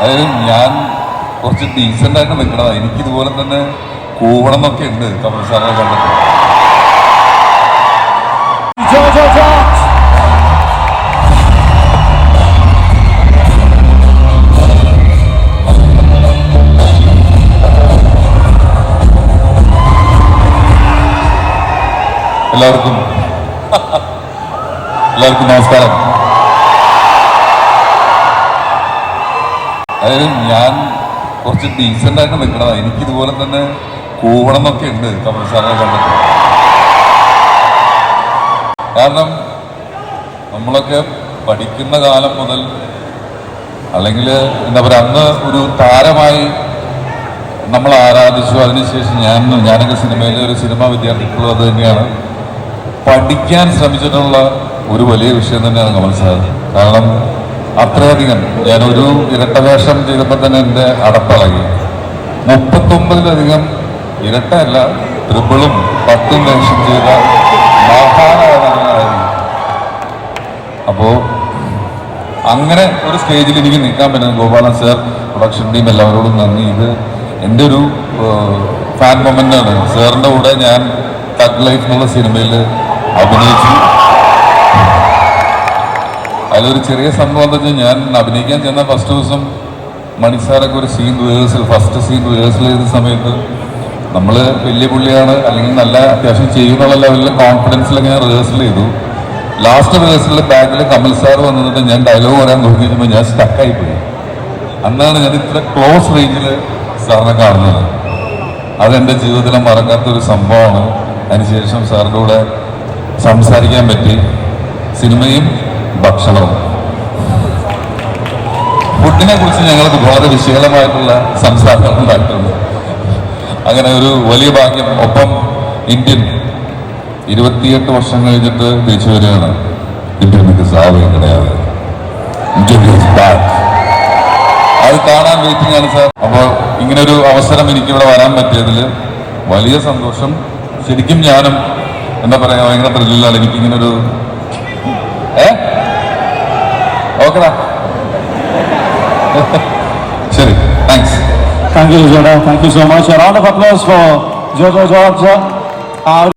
അതായത് ഞാൻ കുറച്ച് ഡീസന്റായിട്ട് നിൽക്കണതാണ് നിൽക്കണതാ. എനിക്ക് ഇതുപോലെ തന്നെ കൂവണം എന്നൊക്കെ ഉണ്ട് കമൽ സാറിനെ കണ്ടിട്ട് എല്ലാവർക്കും. എല്ലാവർക്കും നമസ്കാരം. അതായത് ഞാൻ കുറച്ച് ഡീസന്റായിട്ട് നിൽക്കണതാ. എനിക്ക് ഇതുപോലെ തന്നെ കൂവണം എന്നൊക്കെ ഉണ്ട് കമൽ സാറിനെ കണ്ടിട്ട്. കാരണം നമ്മളൊക്കെ പഠിക്കുന്ന കാലം മുതൽ അല്ലെങ്കിൽ എന്താ പറയുക അന്ന് ഒരു താരമായി നമ്മൾ ആരാധിച്ചു. അതിനുശേഷം ഞാൻ ഞാനൊക്കെ സിനിമയിലെ ഒരു സിനിമാ വിദ്യാർത്ഥി ഇപ്പോഴും അത് തന്നെയാണ്. പഠിക്കാൻ ശ്രമിച്ചിട്ടുള്ള ഒരു വലിയ വിഷയം തന്നെയാണ് കമൽ സാർ. കാരണം അത്രയധികം. ഞാനൊരു ഇരട്ടവേഷം ചെയ്തപ്പോൾ തന്നെ എന്റെ അടപ്പിളകി. മുപ്പത്തൊമ്പതിലധികം ഇരട്ടയല്ല ത്രിപിളും പത്തും വേഷം ചെയ്ത മഹാനായിരുന്നു അപ്പോൾ അങ്ങനെ ഒരു സ്റ്റേജിൽ എനിക്ക് നിൽക്കാൻ പറ്റുന്നത് ഗോപാലൻ സാർ പ്രൊഡക്ഷൻ ടീം എല്ലാവരോടും നന്ദി. ഇത് എന്റെ ഒരു ഫാൻ മൊമെന്റാണ് സാറിന്റെ കൂടെ ഞാൻ തഗ് ലൈഫ് എന്നുള്ള സിനിമയിൽ അഭിനയിച്ചു. അതിലൊരു ചെറിയ സംഭവം എന്താ വെച്ചാൽ ഞാൻ അഭിനയിക്കാൻ ചെന്ന ഫസ്റ്റ് ദിവസം മണി സാറൊക്കെ ഒരു scene rehearsal first scene rehearsal ചെയ്ത സമയത്ത് നമ്മൾ വലിയ പുള്ളിയാണ് അല്ലെങ്കിൽ നല്ല അത്യാവശ്യം ചെയ്യുന്നുള്ള ലെവലിൽ കോൺഫിഡൻസിലൊക്കെ ഞാൻ റിഹേഴ്സൽ ചെയ്തു. ലാസ്റ്റ് റിഹേഴ്സലിൽ ബാക്കിൽ കമൽ സാർ വന്നിട്ട് ഞാൻ ഡയലോഗ് പറയാൻ നോക്കി ഞാൻ സ്റ്റക്കായി പോയി അന്നാണ് ഞാൻ ഇത്ര ക്ലോസ് റേഞ്ചിൽ സാറിനെ കാണുന്നത്. അതെന്റെ ജീവിതത്തിലെ മറക്കാത്തൊരു സംഭവമാണ്. അതിനുശേഷം സാറിന്റെ കൂടെ സംസാരിക്കാൻ പറ്റി. സിനിമയും ഭക്ഷണവും. ഫുഡിനെ കുറിച്ച് ഞങ്ങൾക്ക് വളരെ വിശകലമായിട്ടുള്ള സംസാരങ്ങൾ ഉണ്ടായിട്ടുണ്ട്. അങ്ങനെ ഒരു വലിയ ഭാഗ്യം. ഒപ്പം ഇന്ത്യൻ ഇരുപത്തിയെട്ട് വർഷം കഴിഞ്ഞിട്ട് തിരിച്ചു വരികയാണ് ഇന്ത്യൻ മിക്ക സാവയും കിടയാതെ. അത് കാണാൻ വെയിറ്റിംഗ് ആണ് സാർ. അപ്പോൾ ഇങ്ങനെ ഒരു അവസരം എനിക്ക് ഇവിടെ വരാൻ പറ്റിയതിൽ വലിയ സന്തോഷം. ശരിക്കും ഞാനും എന്താ പറയാ ഭയങ്കര ത്രില്ലാണ് എനിക്കിങ്ങനൊരു ഏ? ഓക്കെടാ ശരി thanks Thank you, Jojo. Thank you so much. A round of applause for Jojo George. Uh,